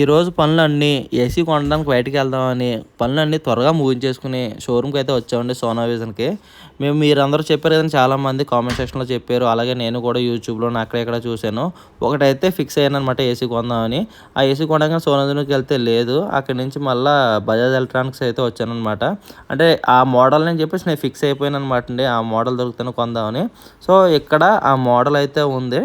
ఈరోజు పనులన్నీ ఏసీ కొనడానికి బయటకు వెళ్దామని పనులన్నీ త్వరగా ముగించేసుకుని షోరూమ్కి అయితే వచ్చామండి సోనా విజన్కి మేము మీరందరూ చెప్పారు కదండి చాలామంది కామెంట్ సెక్షన్లో చెప్పారు. అలాగే నేను కూడా యూట్యూబ్లో అక్కడ ఇక్కడ చూశాను. ఒకటైతే ఫిక్స్ అయ్యాను అనమాట ఏసీ కొందామని. ఆ ఏసీ కొనగా సోనా విజన్కి వెళ్తే లేదు. అక్కడి నుంచి మళ్ళీ బజాజ్ ఎలక్ట్రానిక్స్ అయితే వచ్చానమాట అంటే ఆ మోడల్ అని చెప్పేసి నేను ఫిక్స్ అయిపోయాను అనమాట అండి. ఆ మోడల్ దొరుకుతాను కొందామని. సో ఇక్కడ ఆ మోడల్ అయితే ఉంది.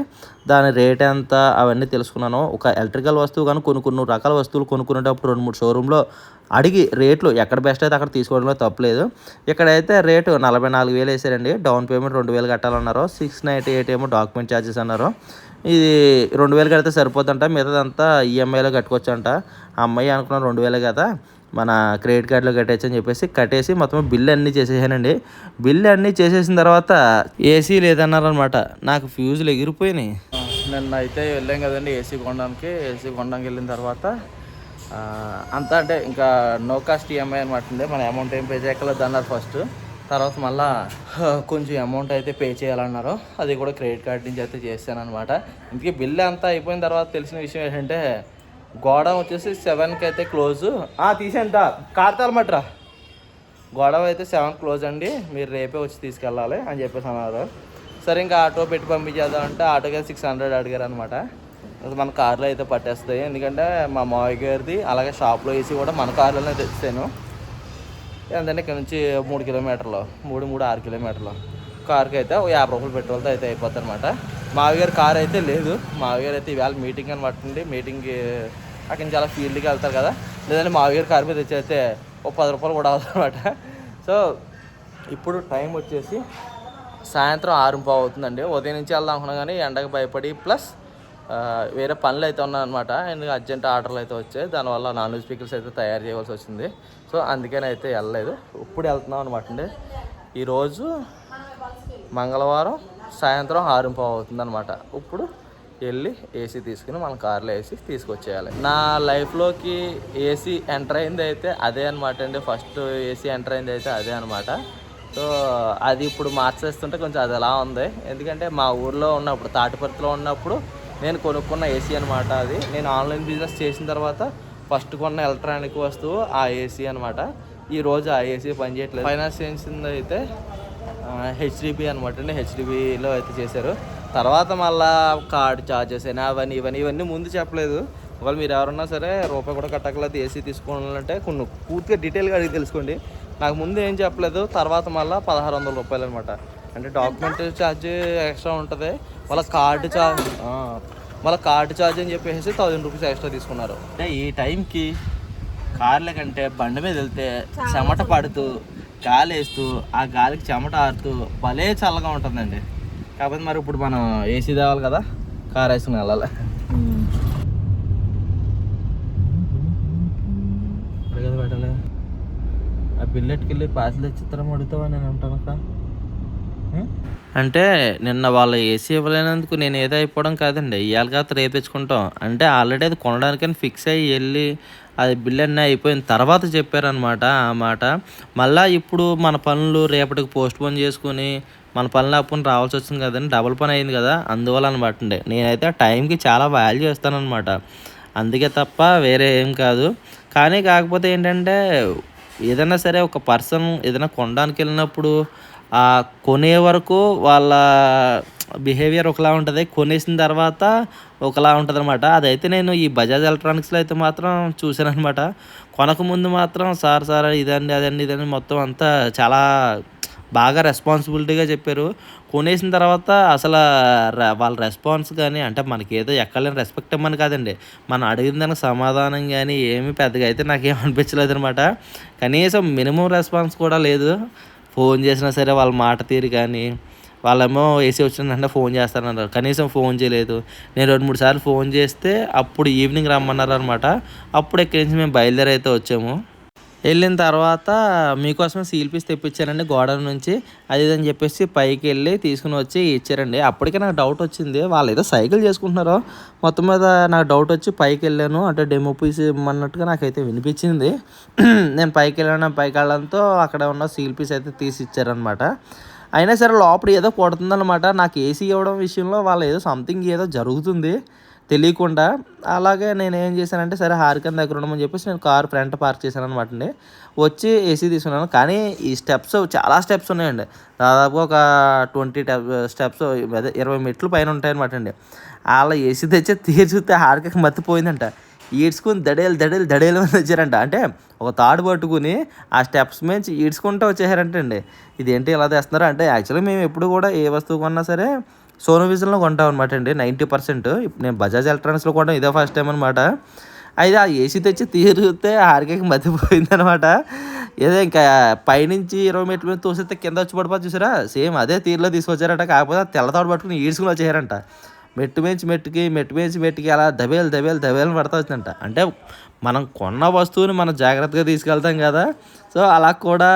దాని రేట్ ఎంత అవన్నీ తెలుసుకున్నాను. ఒక ఎలక్ట్రికల్ వస్తువు కానీ కొన్ని కొన్ని రకాల వస్తువులు కొనుక్కునేటప్పుడు రెండు మూడు షోరూంలో అడిగి రేట్లు ఎక్కడ బెస్ట్ అయితే అక్కడ తీసుకోవడంలో తప్పలేదు. ఇక్కడైతే రేటు నలభై నాలుగు వేలు వేసారండి. డౌన్ పేమెంట్ రెండు వేలు కట్టాలన్నారు. సిక్స్ నైంటీ ఎయిట్ ఏమో డాక్యుమెంట్ ఛార్జెస్ అన్నారు. ఇది రెండు వేలు కడితే సరిపోతుందంట. మిగతాదంతా ఈఎంఐలో కట్టుకోవచ్చు అంట అమ్మాయి అనుకున్నాను రెండు వేలే కదా. మన క్రెడిట్ కార్డులో కట్టేసి అని చెప్పేసి కట్టేసి మొత్తం బిల్లు అన్నీ చేసేసానండి. బిల్లు అన్నీ చేసేసిన తర్వాత ఏసీ లేదన్నారనమాట నాకు ఫ్యూజులు ఎగిరిపోయినాయి. నిన్న అయితే వెళ్ళాం కదండి ఏసీ కొనడానికి. ఏసీ కొనడానికి వెళ్ళిన తర్వాత అంతా అంటే ఇంకా నో కాస్ట్ ఈఎంఐ అనమాట మన అమౌంట్ ఏం పే చేయగలదు అన్నారు ఫస్ట్ తర్వాత మళ్ళా కొంచెం అమౌంట్ అయితే పే చేయాలన్నారు. అది కూడా క్రెడిట్ కార్డ్ నుంచి అయితే చేశాను అనమాట ఇందుకే బిల్ అంతా అయిపోయిన తర్వాత తెలిసిన విషయం ఏంటంటే గోడ వచ్చేసి సెవెన్కి అయితే క్లోజ్ తీసేంట కార్తాల మట్రా గొడవ అయితే సెవెన్ క్లోజ్ అండి. మీరు రేపే వచ్చి తీసుకెళ్ళాలి అని చెప్పేసి అన్నారు. సరే ఇంకా ఆటో పెట్టి పంపించేద్దాం అంటే ఆటోకి సిక్స్ హండ్రెడ్ అడిగారు అనమాట మన కార్లో అయితే పట్టేస్తాయి ఎందుకంటే మా మావయ్య గారిది అలాగే షాప్లో వేసి కూడా మన కార్లోనే తెచ్చాను ఏంటంటే ఇక్కడ నుంచి మూడు కిలోమీటర్లు మూడు మూడు ఆరు కిలోమీటర్లు. కార్కి అయితే ఒక యాభై రూపాయలు పెట్రోల్తో అయితే అయిపోతుంది అనమాట మావయ్య కార్ అయితే లేదు. మావిగారు అయితే ఈవేళ మీటింగ్ అని పట్టింది మీటింగ్కి అక్కడి నుంచి అలా ఫీల్డ్కి వెళ్తారు కదా. లేదంటే మావిగారి కార్ మీద తెచ్చేస్తే ఒక పది రూపాయలు కూడా అవుతుంది అనమాట సో ఇప్పుడు టైం వచ్చేసి సాయంత్రం ఆరు పావు అవుతుందండి. ఉదయం నుంచి వెళ్దాం అనుకున్నాం కానీ ఎండకు భయపడి ప్లస్ వేరే పనులు అయితే ఉన్నాయన్నమాట. ఎందుకు అర్జెంట్ ఆర్డర్లు అయితే వచ్చాయి. దానివల్ల నాన్ వెజ్ పికిల్స్ అయితే తయారు చేయవలసి వచ్చింది. సో అందుకని అయితే వెళ్ళలేదు. ఇప్పుడు వెళ్తున్నాం అనమాట అండి. ఈరోజు మంగళవారం సాయంత్రం ఆరు పావు అవుతుంది అనమాట ఇప్పుడు వెళ్ళి ఏసీ తీసుకుని మన కార్లో వేసి తీసుకొచ్చేయాలి. నా లైఫ్లోకి ఏసీ ఎంటర్ అయింది అయితే అదే అనమాట అండి. ఫస్ట్ ఏసీ ఎంటర్ అయింది అయితే అదే అనమాట సో అది ఇప్పుడు మార్చేస్తుంటే కొంచెం అది ఎలా ఉంది. ఎందుకంటే మా ఊర్లో ఉన్నప్పుడు తాటిపర్తిలో ఉన్నప్పుడు నేను కొనుక్కున్న ఏసీ అనమాట అది. నేను ఆన్లైన్ బిజినెస్ చేసిన తర్వాత ఫస్ట్ కొన్న ఎలక్ట్రానిక్ వస్తువు ఆ ఏసీ అనమాట ఈ రోజు ఆ ఏసీ పనిచేయట్లేదు ఫైనాన్స్ చేసింది అయితే హెచ్డిబి అనమాట అండి. హెచ్డిబిలో అయితే చేశారు. తర్వాత మళ్ళా కార్డ్ చార్జెస్ అయినా అవన్నీ ఇవన్నీ ఇవన్నీ ముందు చెప్పలేదు. ఒకవేళ మీరు ఎవరన్నా సరే రూపాయి కూడా కట్టకలేదు ఏసీ తీసుకోవాలంటే కొన్ని పూర్తిగా డీటెయిల్గా అడిగి తెలుసుకోండి. నాకు ముందు ఏం చెప్పలేదు తర్వాత మళ్ళీ పదహారు వందల రూపాయలు అనమాట అంటే డాక్యుమెంట్ ఛార్జ్ ఎక్స్ట్రా ఉంటుంది. మళ్ళీ కార్డు ఛార్జ్ మళ్ళీ కార్డు ఛార్జ్ అని చెప్పేసి థౌజండ్ రూపీస్ ఎక్స్ట్రా తీసుకున్నారు. అంటే ఈ టైంకి కార్ల కంటే బండి మీద వెళ్తే చెమట పడుతూ గాలి వేస్తూ ఆ గాలికి చెమట ఆరుతూ భలే చల్లగా ఉంటుందండి. కాకపోతే మరి ఇప్పుడు మనం ఏసీ తేవాలి కదా కార్ వేసుకుని వెళ్ళాలి ఇప్పుడు కదా పెట్టాలి ఆ బిల్లెట్కి వెళ్ళి పాసులు తెచ్చిస్తారని అడుగుతావా నేను ఉంటాను అక్కడ అంటే నిన్న వాళ్ళ ఏసీ ఇవ్వలేనందుకు నేను ఏదో అయిపోవడం కాదండి. ఇవాళ కాదు రేపించుకుంటాం. అంటే ఆల్రెడీ అది కొనడానికని ఫిక్స్ అయ్యి వెళ్ళి అది బిల్ అన్నీ అయిపోయిన తర్వాత చెప్పారనమాట ఆ మాట. మళ్ళీ ఇప్పుడు మన పనులు రేపటికి పోస్ట్ పోన్ చేసుకుని మన పనులు అప్పుడు రావాల్సి వచ్చింది కదండి. డబుల్ పని అయింది కదా. అందువల్ల అనమాట అండి. నేనైతే ఆ టైంకి చాలా వాల్యూ చేస్తానన్నమాట అందుకే తప్ప వేరే ఏం కాదు. కానీ కాకపోతే ఏంటంటే ఏదైనా సరే ఒక పర్సన్ ఏదైనా కొనడానికి వెళ్ళినప్పుడు ఆ కొనే వరకు వాళ్ళ బిహేవియర్ ఒకలా ఉంటుంది. కొనేసిన తర్వాత ఒకలా ఉంటుంది అనమాట అదైతే నేను ఈ బజాజ్ ఎలక్ట్రానిక్స్లో అయితే మాత్రం చూశాను అనమాట కొనకముందు మాత్రం సార్ సార్ ఇదండి అదండి ఇదండి మొత్తం అంతా చాలా బాగా రెస్పాన్సిబిలిటీగా చెప్పారు. కొనేసిన తర్వాత అసలు వాళ్ళ రెస్పాన్స్ కానీ అంటే మనకి ఏదో ఎక్కలేని రెస్పెక్ట్ ఇవ్వమని కాదండి. మనం అడిగిన దానికి సమాధానం కానీ ఏమీ పెద్దగా అయితే నాకేం అనిపించలేదు అనమాట కనీసం మినిమం రెస్పాన్స్ కూడా లేదు. ఫోన్ చేసినా సరే వాళ్ళ మాట తీరు కానీ వాళ్ళేమో ఏసీ వచ్చిందంటే ఫోన్ చేస్తానన్నారు. కనీసం ఫోన్ చేయలేదు. నేను రెండు మూడు సార్లు ఫోన్ చేస్తే అప్పుడు ఈవినింగ్ రమ్మన్నారు అనమాట అప్పుడు ఎక్కడి నుంచి మేము బయలుదేరి అయితే వచ్చాము. వెళ్ళిన తర్వాత మీకోసమే సీల్ పీస్ తెప్పించారండి గోడ నుంచి. అది అని చెప్పేసి పైకి వెళ్ళి తీసుకుని వచ్చి ఇచ్చారండి. అప్పటికే నాకు డౌట్ వచ్చింది. వాళ్ళు ఏదో సైకిల్ చేసుకుంటున్నారో. మొత్తం మీద నాకు డౌట్ వచ్చి పైకి వెళ్ళాను. అంటే డెమో పీస్ ఇమ్మన్నట్టుగా నాకైతే వినిపించింది. నేను పైకి వెళ్ళాను. పైకి వెళ్ళడంతో అక్కడ ఉన్న సీల్ పీస్ అయితే తీసి ఇచ్చారనమాట అయినా సరే లోపల ఏదో కొడుతుందనమాట నాకు ఏసీ ఇవ్వడం విషయంలో వాళ్ళు ఏదో సంథింగ్ ఏదో జరుగుతుంది. తెలియకుండా అలాగే నేను ఏం చేశానంటే సరే హారికన్ దగ్గర ఉండమని చెప్పేసి నేను కార్ ఫ్రంట్ పార్క్ చేశాను అనమాట అండి. వచ్చి ఏసీ తీసుకున్నాను. కానీ ఈ స్టెప్స్ చాలా స్టెప్స్ ఉన్నాయండి. దాదాపు ఒక ట్వంటీ స్టెప్స్ అదే ఇరవై మెట్లు పైన ఉంటాయన్నమాట అండి. అలా ఏసీ తెచ్చి తీర్చితే చూస్తే హారికకి మత్తిపోయిందంట. ఈడ్చుకుని దడేలు దడేలు దడేలు అని వచ్చారంట. అంటే ఒక తాడు పట్టుకుని ఆ స్టెప్స్ మీద ఈడ్చుకుంటూ వచ్చేసారంటండి. ఇదేంటి ఇలా తెస్తున్నారు? అంటే యాక్చువల్లీ మేము ఎప్పుడు కూడా ఏ వస్తువు కొన్నా సరే సోనో విజన్లో కొంటాం అనమాట అండి నైంటీ పర్సెంట్. నేను బజాజ్ ఎలక్ట్రానిక్స్లో కొనడం ఇదే ఫస్ట్ టైం అనమాట అయితే ఆ ఏసీ తెచ్చి తీరితే ఆర్కేకి మతిపోయింది అనమాట ఏదో ఇంకా పైనుంచి ఇరవై మెట్ల మీద తోసేస్తే కింద వచ్చి పడిపోతుంది చూసారా? సేమ్ అదే తీరులో తీసుకొచ్చారట కాకపోతే తెల్లతోడు పట్టుకుని ఈడ్చుకుని వచ్చేసారంట. మెట్టు మించి మెట్టుకి మెట్టు మించి మెట్టుకి అలా దబేలు దబేలు దబేలు పడతా వచ్చిందంట. అంటే మనం కొన్న వస్తువుని మనం జాగ్రత్తగా తీసుకెళ్తాం కదా. సో అలా కూడా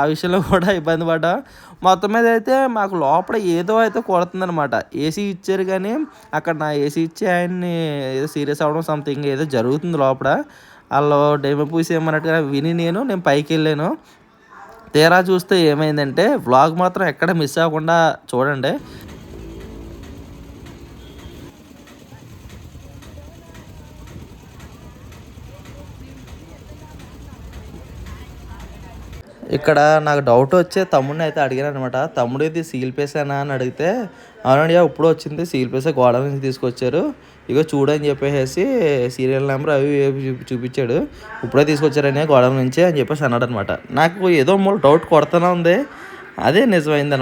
ఆ విషయంలో కూడా ఇబ్బంది పడ్డాం. మొత్తం మీద అయితే మాకు లోపల ఏదో అయితే కొడుతుందనమాట ఏసీ ఇచ్చారు కానీ అక్కడ నా ఏసీ ఇచ్చి ఆయన్ని ఏదో సీరియస్ అవ్వడం సంథింగ్ ఏదో జరుగుతుంది లోపల. వాళ్ళు డెమో పూసి ఏమన్నట్టుగా విని నేను నేను పైకి వెళ్ళాను. తీరా చూస్తే ఏమైందంటే వ్లాగ్ మాత్రం ఎక్కడ మిస్ అవ్వకుండా చూడండి. ఇక్కడ నాకు డౌట్ వచ్చే తమ్ముడిని అయితే అడిగాను అనమాట తమ్ముడు ఇది సీల్ పేసేనా అని అడిగితే అవునండి ఇప్పుడు వచ్చింది సీల్ పేసే గోడ నుంచి తీసుకొచ్చారు. ఇగో చూడని చెప్పేసి సీరియల్ నెంబర్ అవి చూపించాడు. ఇప్పుడే తీసుకొచ్చారని గోడ నుంచి అని చెప్పేసి అన్నాడు అనమాట నాకు ఏదో మూల డౌట్ కొడతానే ఉంది. అదే నిజమైంది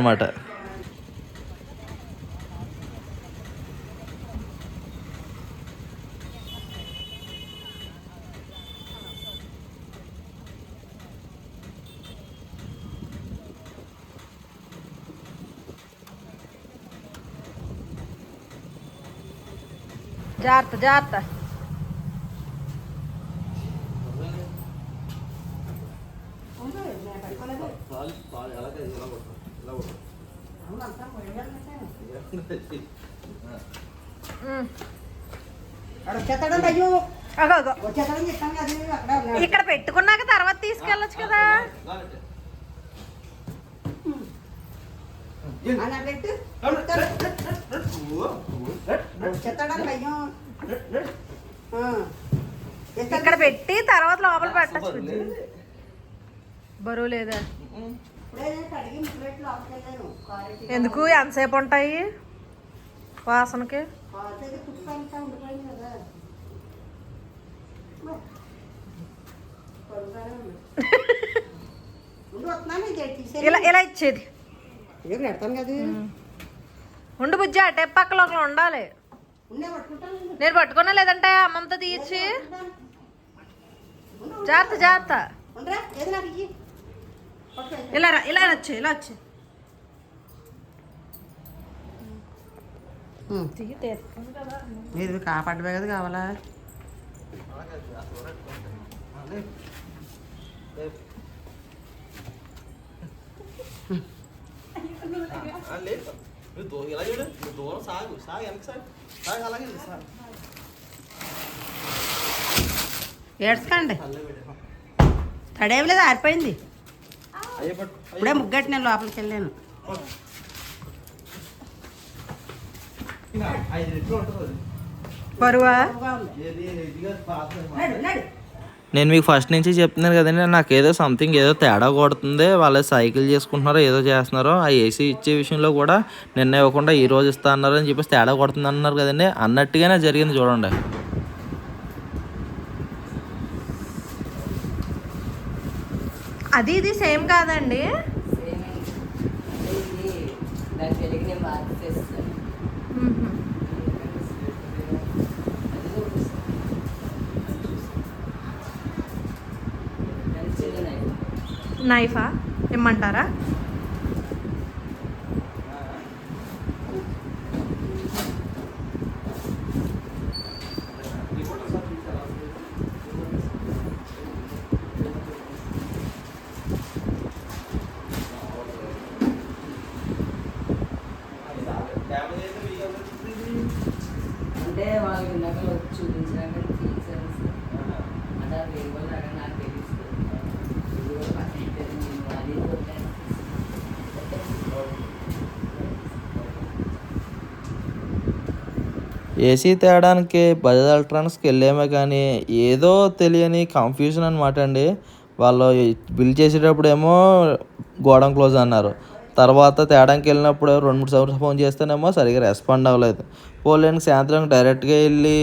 అనమాట జాగ్రత్త జాగ్రత్త ఉమ్. వచ్చేస్తాడండి అయ్యో అగో అగో వచ్చేస్తాడని చెప్తాను కదా అక్కడ ఇక్కడ పెట్టి తర్వాత లోపల పెట్టచ్చు బరువు లేదా? ఎందుకు? ఎంతసేపు ఉంటాయి వాసనకి. ఇలా ఇలా ఇచ్చేది. ఇదిగో పెడతాను కదా ఉండు బుజ్జి అటే పక్కన ఒకరు ఉండాలి. నేను. పట్టుకున్నా లేదంటే అమ్మమ్మతో తీయచ్చి జాగ్రత్త జాగ్రత్త. ఇలా రా ఇలా వచ్చి ఇలా వచ్చి. మీరు కాపాడమే కదా కావాలా? దూరం సాగు సాగు వెనక సాగు సాగు అలాగే సాగు. ఏడ్చకండి. తడేవి లేదు ఆరిపోయింది. ఇప్పుడే ముగ్గట్టి నేను లోపలికి వెళ్ళాను. ఐదు నేను మీకు ఫస్ట్ నుంచి చెప్తున్నాను కదండి నాకు ఏదో సంథింగ్ ఏదో తేడా కొడుతుంది వాళ్ళు సైకిల్ చేసుకుంటున్నారో ఏదో చేస్తున్నారో ఆ ఏసీ ఇచ్చే విషయంలో కూడా నిన్న ఇవ్వకుండా ఈ రోజు ఇస్తా అన్నారు అని చెప్పేసి తేడా కొడుతుంది అన్నారు కదండి అన్నట్టుగానే జరిగింది చూడండి. అది ఇది సేమ్ కాదండి. దానికి వెళ్ళి నేను మార్పు చేస్తాను మ్మ్. అది చిన్న నైఫా ఇమ్మంటారా అంటే వాళ్ళకి ఇందాక వచ్చి చూపించాక తీసారు అంటే అది వేరే వాళ్ళు అక్కడ నాకు తెలుసు ఇది కూడా పక్కన పెట్టారు నేను అది కొట్టాను ఏసీ తేడానికి బజాజ్ ఎలక్ట్రానిక్స్కి వెళ్ళామే కానీ ఏదో తెలియని కన్ఫ్యూజన్ అనమాట అండి. వాళ్ళు బిల్ చేసేటప్పుడు ఏమో గోడం క్లోజ్ అన్నారు. తర్వాత తేడానికి వెళ్ళినప్పుడు రెండు మూడు సార్లు ఫోన్ చేస్తేనేమో సరిగ్గా రెస్పాండ్ అవ్వలేదు. పోలేని సాయంత్రం డైరెక్ట్గా వెళ్ళి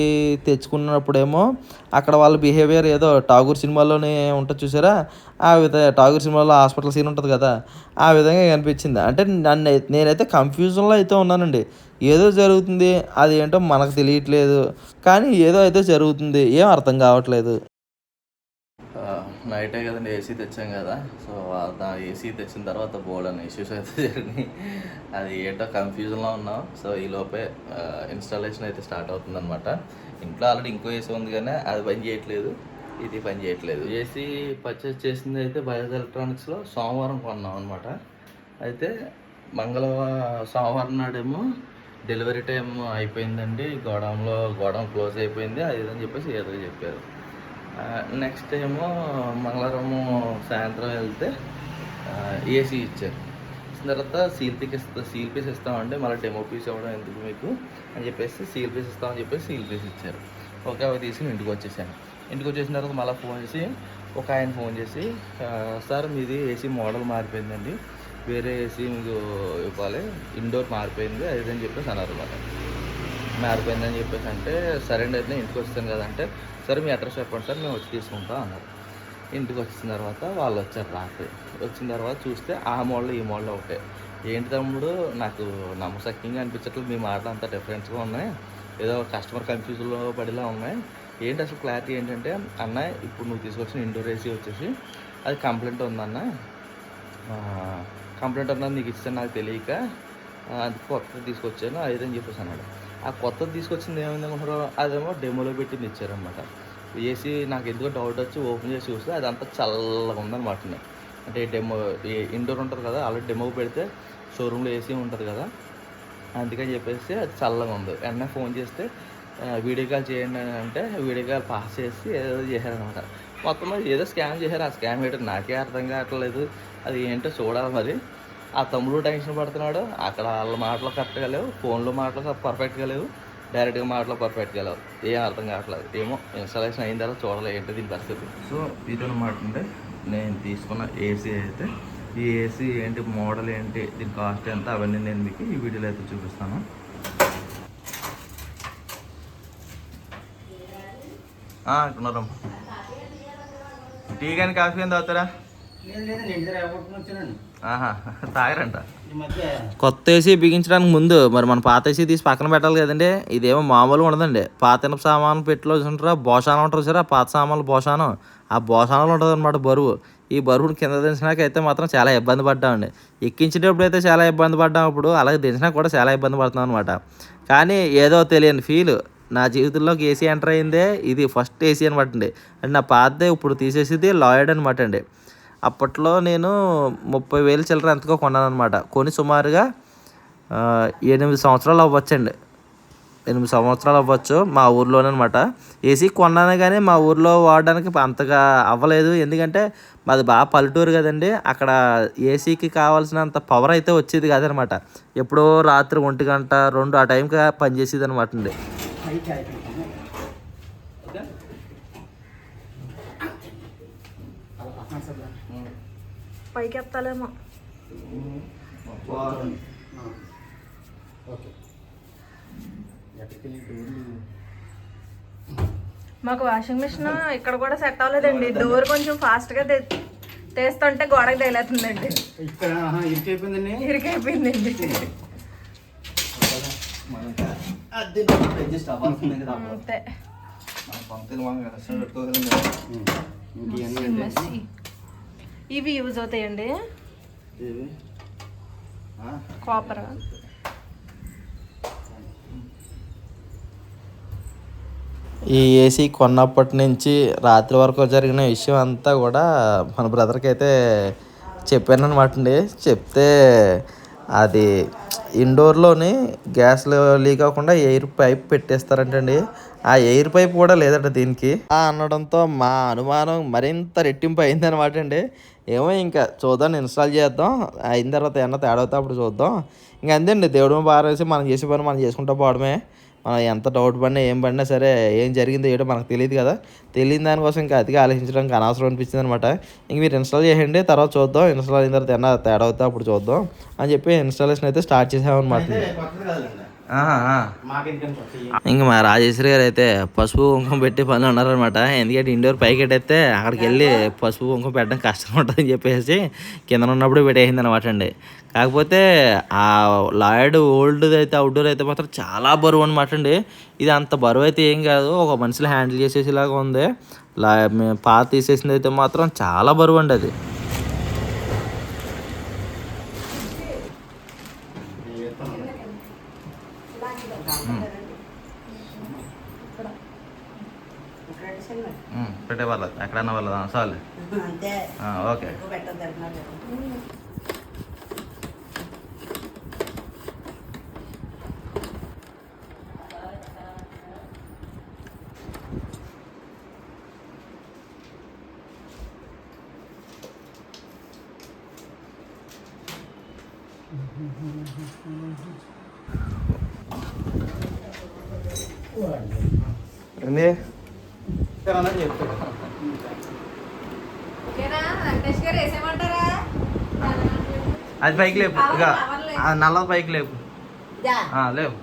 తెచ్చుకున్నప్పుడేమో అక్కడ వాళ్ళ బిహేవియర్ ఏదో టాగూర్ సినిమాలోనే ఉంటుంది చూసారా? ఆ విధంగా టాగూర్ సినిమాలో హాస్పిటల్ సీన్ ఉంటుంది కదా? ఆ విధంగా కనిపించింది. అంటే నన్ను నేనైతే కన్ఫ్యూజన్లో అయితే ఉన్నానండి. ఏదో జరుగుతుంది అది ఏంటో మనకు తెలియట్లేదు. కానీ ఏదో అయితే జరుగుతుంది ఏం అర్థం కావట్లేదు. నైటే కదండి ఏసీ తెచ్చాం కదా సో ఆ ఏసీ తెచ్చిన తర్వాత బోర్డ్ అని ఇష్యూస్ అయితే జరిగినాయి. అది ఏంటో కన్ఫ్యూజన్లో ఉన్నాం. సో ఈ లోపే ఇన్స్టాలేషన్ అయితే స్టార్ట్ అవుతుంది అనమాట ఇంట్లో ఆల్రెడీ ఇంకో ఏసీ ఉంది కానీ అది పని చేయట్లేదు. ఇది పని చేయట్లేదు. ఏసీ పర్చేస్ చేసింది అయితే బజాజ్ ఎలక్ట్రానిక్స్లో సోమవారం కొన్నాం అనమాట అయితే మంగళవారం సోమవారం నాడేమో డెలివరీ టైం అయిపోయిందండి. గోడౌన్లో గోడౌన్ క్లోజ్ అయిపోయింది. అది అని చెప్పేసి ఏదో చెప్పారు. నెక్స్ట్ ఏమో మంగళవారము సాయంత్రం వెళ్తే ఏసీ ఇచ్చారు. తర్వాత సీల్ పీక్ ఇస్తా సీల్ పీస్ ఇస్తామంటే మళ్ళీ డెమో పీస్ ఇవ్వడం ఎందుకు మీకు? అని చెప్పేసి సీల్ పీస్ ఇస్తామని చెప్పేసి సీల్ పీస్ ఇచ్చారు. ఓకే అవి తీసుకుని ఇంటికి వచ్చేసాను. ఇంటికి వచ్చేసిన తర్వాత మళ్ళీ ఫోన్ చేసి ఒక ఆయన ఫోన్ చేసి సార్ మీది ఏసీ మోడల్ మారిపోయిందండి. వేరే ఏసీ మీకు ఇవ్వాలి. ఇండోర్ మారిపోయింది అది అని చెప్పేసి అన్నారు అన్నమాట మారిపోయిందని చెప్పేసి అంటే సరే అండి అయితే ఇంటికి వస్తాను కదంటే సరే మీ అడ్రస్ చెప్పండి సార్ మేము వచ్చి తీసుకుంటాం అన్నారు. ఇంటికి వచ్చిన తర్వాత వాళ్ళు వచ్చారు రాత్రి. వచ్చిన తర్వాత చూస్తే ఆ మోడల్ ఈ మోడల్ ఒకటే. ఏంటి తమ్ముడు నాకు నమ్మసక్యంగా అనిపించట్లేదు. మీ మాటలు అంత డిఫరెన్స్గా ఉన్నాయి. ఏదో కస్టమర్ కన్ఫ్యూజన్లో పడేలా ఉన్నాయి. ఏంటి అసలు క్లారిటీ ఏంటంటే అన్న ఇప్పుడు నువ్వు తీసుకొచ్చిన ఇండోర్ ఏసీ వచ్చేసి అది కంప్లైంట్ ఉందన్న. కంప్లైంట్ అన్నది నీకు ఇస్తాను నాకు తెలియక అది కొత్తది తీసుకొచ్చాను అది అని చెప్పేసి అన్నాడు. ఆ కొత్తది తీసుకొచ్చింది ఏమైంది అనుకుంటారో అదేమో డెమోలో పెట్టింది ఇచ్చారనమాట ఏసీ నాకు ఎందుకో డౌట్ వచ్చి ఓపెన్ చేసి చూస్తే అదంతా చల్లగా ఉందన్నమాట అంటే డెమో ఇండోర్ ఉంటుంది కదా ఆల్రెడీ డెమో పెడితే షోరూంలో ఏసీ ఉంటుంది కదా అందుకని చెప్పేసి అది చల్లగా ఉంది. వెంటనే ఫోన్ చేస్తే వీడియో కాల్ చేయండి అని అంటే వీడియో కాల్ పాస్ చేసి ఏదో చేశారనమాట మొత్తం ఏదో స్కామ్ చేశారు. ఆ స్కామ్ ఏంటో నాకే అర్థం కావట్లేదు. అది ఏంటో చూడాలి మరి. ఆ తమ్ముడు టెన్షన్ పడుతున్నాడు. అక్కడ వాళ్ళ మాటలు కరెక్ట్గా లేవు. ఫోన్లో మాటలు పర్ఫెక్ట్గా లేవు. డైరెక్ట్గా మాటలు పర్ఫెక్ట్గా లేవు. ఏం అర్థం కావట్లేదు. ఏమో ఇన్స్టాలేషన్ అయిన తర్వాత చూడలే ఏంటి దీని పరిస్థితి. సో ఇదన్నమాట అంటే నేను తీసుకున్న ఏసీ అయితే ఈ ఏసీ ఏంటి మోడల్ ఏంటి దీని కాస్ట్ ఎంత అవన్నీ నేను మీకు ఈ వీడియోలో అయితే చూపిస్తాను. ఉన్నారమ్మ. టీ కానీ కాఫీ కానీ తాగుతారా? తాగరంట. కొత్త ఏసీ బిగించడానికి ముందు మరి మన పాత ఏసీ తీసి పక్కన పెట్టాలి కదండి ఇదేమో మామూలుగా ఉండదండి. పాత ఇనుప సామాను పెట్టిలో ఉంటారా బోషానం ఉంటారు సరే పాత సామాన్లు బోషానం. ఆ బోషానంలో ఉంటుంది అనమాట బరువు. ఈ బరువుని కింద దించినాక అయితే మాత్రం చాలా ఇబ్బంది పడ్డామండి. ఎక్కించేటప్పుడు అయితే చాలా ఇబ్బంది పడ్డాం అప్పుడు అలాగే దించినా కూడా చాలా ఇబ్బంది పడుతున్నాం అనమాట కానీ ఏదో తెలియని ఫీల్ నా జీవితంలోకి ఏసీ ఎంటర్ అయిందే ఇది ఫస్ట్ ఏసీ అనమాట అండి. అంటే నా పాతదే ఇప్పుడు తీసేసింది లాయడ్ అనమాట అండి. అప్పట్లో నేను ముప్పై వేలు చిల్లర ఎంతకో కొన్నాను అనమాట కొని సుమారుగా ఎనిమిది సంవత్సరాలు అవ్వచ్చండి. ఎనిమిది సంవత్సరాలు అవ్వచ్చు మా ఊర్లోనే అనమాట ఏసీ కొన్నాను కానీ మా ఊర్లో వాడడానికి అంతగా అవ్వలేదు. ఎందుకంటే మాది బాగా పల్లెటూరు కదండి. అక్కడ ఏసీకి కావాల్సినంత పవర్ అయితే వచ్చేది కాదనమాట ఎప్పుడో రాత్రి ఒంటి గంట రెండు ఆ టైంకి పనిచేసేది అనమాట అండి పైకి అయిపోయింది ఓకే అలా సార్ పైకి ఎత్తాలేమో మాకు వాషింగ్ మిషన్ ఇక్కడ కూడా సెట్ అవ్వలేదండి. డోర్ కొంచెం ఫాస్ట్గా తీస్తుంటే గోడకి తేలేతుందండి ఇక్కడ ఇరికైపోయిందండి. ఇరికైపోయిందండి. అంతే. ఇవి యూజ్ అవుతాయండి. కాపర్ ఈ ఏసీ కొన్నప్పటి నుంచి రాత్రి వరకు జరిగిన విషయం అంతా కూడా మన బ్రదర్కి అయితే చెప్పాను అనమాట అండి. చెప్తే అది ఇండోర్లోని గ్యాస్ లీక్ అవ్వకుండా ఎయిర్ పైప్ పెట్టేస్తారంటండి. ఆ ఎయిర్ పైప్ కూడా లేదంట దీనికి. ఆ అనడంతో మా అనుమానం మరింత రెట్టింపు అయిందనమాట అండి. ఏమో ఇంకా చూద్దాం ఇన్స్టాల్ చేద్దాం. అయిన తర్వాత ఏమన్నా తేడా అవుతా అప్పుడు చూద్దాం. ఇంకా అంతే అండి దేవుడు బారేసి మనం చేసే పని మనం చేసుకుంటూ పోవడమే. మనం ఎంత డౌట్ పడినా ఏం పడినా సరే ఏం జరిగిందో ఏటో మనకు తెలియదు కదా. తెలియని దానికోసం ఇంకా అతిగా ఆలోచించడానికి అనవసరం అనిపించింది అనమాట ఇంక మీరు ఇన్స్టాల్ చేయండి తర్వాత చూద్దాం. ఇన్స్టాల్ అయిన తర్వాత ఏమన్నా తేడా అవుతా అప్పుడు చూద్దాం అని చెప్పి ఇన్స్టాలేషన్ అయితే స్టార్ట్ చేసామన్నమాట. ఇంకా మా రాజేశ్వరి గారు అయితే పసుపు కుంకుమ పెట్టి పనులు ఉన్నారనమాట ఎందుకంటే ఇండోర్ పైకి ఎట్టేస్తే అక్కడికి వెళ్ళి పసుపు కుంకుమ పెట్టడం కష్టం ఉంటుందని చెప్పేసి కింద ఉన్నప్పుడు పెట్టేసింది అనమాట అండి. కాకపోతే ఆ లాయడ్ ఓల్డ్ అయితే అవుట్డోర్ అయితే మాత్రం చాలా బరువు అనమాట అండి. ఇది అంత బరువు అయితే ఏం కాదు ఒక మనిషిలో హ్యాండిల్ చేసేసేలాగా ఉంది. లా పాత తీసేసింది అయితే మాత్రం చాలా బరువు అండి అది ఇక్కడ సినిమా. పెట్టే వాళ్ళ ఎక్కడన్నా వాళ్ళ చాలు అంతే ఓకే ఎక్కువ పెట్టద్దు అంటున్నారు ఏంది ఓకేనా వెంకటేష్ గారు వేసేయమంటారా అది పైకి లేపు. ఇక నల్ల పైకి లేపు. ఆ, లేపు.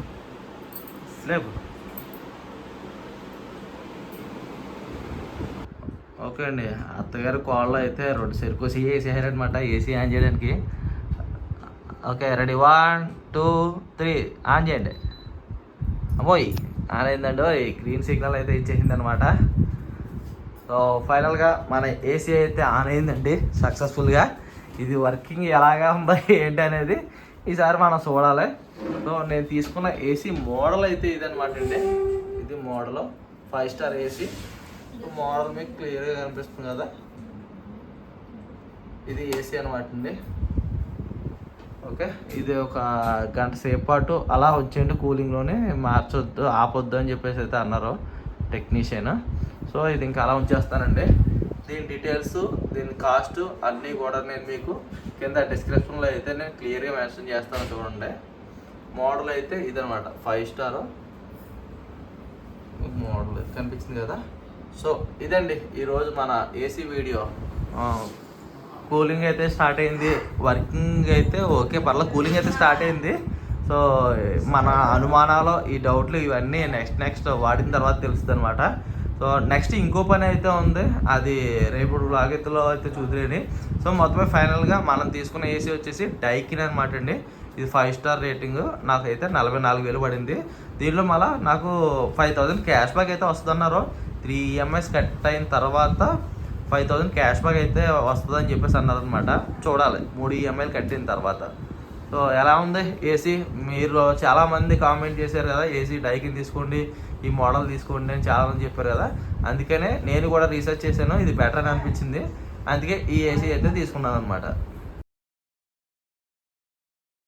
ఓకే అండి. అత్తగారు కాల్లో అయితే రెండు సెరుకోసి వేసేసారనమాట ఏసీ ఆన్ చేయడానికి. Okay ready. One two three. On చేయండి. అమ్మోయ్ ఆన్ అయిందండి. గ్రీన్ సిగ్నల్ అయితే ఇచ్చేసింది అనమాట సో ఫైనల్గా మన ఏసీ అయితే ఆన్ అయిందండి. సక్సెస్ఫుల్గా ఇది వర్కింగ్ ఎలాగా ఉందా ఏంటి అనేది ఈసారి మనం చూడాలి. సో నేను తీసుకున్న ఏసీ మోడల్ అయితే ఇదనమాట అండి. ఇది model five star AC model మీకు క్లియర్గా కనిపిస్తుంది కదా. ఇది ఏసీ అనమాట అండి. ఓకే ఇది ఒక గంట సేపు పాటు అలా వచ్చేయండి కూలింగ్లోనే మార్చొద్దు ఆపొద్దు అని చెప్పేసి అయితే అన్నారు. టెక్నీషియన్ సో ఇది ఇంకా అలా ఉంచేస్తానండి. దీని డీటెయిల్స్ దీని కాస్ట్ అన్నీ కూడా నేను మీకు కింద డిస్క్రిప్షన్లో అయితే నేను క్లియర్గా మెన్షన్ చేస్తాను చూడండి. మోడల్ అయితే ఇదనమాట ఫైవ్ స్టార్ మోడల్ కనిపించింది కదా? సో ఇదండి ఈరోజు మన ఏసీ వీడియో కూలింగ్ అయితే స్టార్ట్ అయింది. వర్కింగ్ అయితే ఓకే పర్లేదు. కూలింగ్ అయితే స్టార్ట్ అయింది. సో మన అనుమానాలు ఈ డౌట్లు ఇవన్నీ నెక్స్ట్ నెక్స్ట్ వాడిన తర్వాత తెలుస్తుంది అనమాట సో నెక్స్ట్ ఇంకో పని అయితే ఉంది. అది రేపు లాగెత్తులో అయితే చూద్దులేని సో మొత్తమే ఫైనల్గా మనం తీసుకున్న ఏసీ వచ్చేసి డైకిన్ అనమాట అండి. ఇది ఫైవ్ స్టార్ రేటింగ్. నాకైతే నలభై నాలుగు వేలు పడింది. దీనిలో మళ్ళీ నాకు ఫైవ్ థౌజండ్ క్యాష్ బ్యాక్ అయితే వస్తుందన్నారు. త్రీ ఈఎంఐస్ కట్ అయిన తర్వాత ఫైవ్ థౌజండ్ క్యాష్ బ్యాక్ అయితే వస్తుందని చెప్పేసి అన్నారనమాట చూడాలి. మూడు ఈఎంఐలు కట్టిన తర్వాత. సో ఎలా ఉంది ఏసీ మీరు చాలామంది కామెంట్ చేశారు కదా ఏసీ డైకిన్ తీసుకోండి ఈ మోడల్ తీసుకోండి అని చాలామంది చెప్పారు కదా. అందుకనే నేను కూడా రీసెర్చ్ చేశాను ఇది బెటర్ అని అనిపించింది. అందుకే ఈ ఏసీ అయితే తీసుకున్నాను అనమాట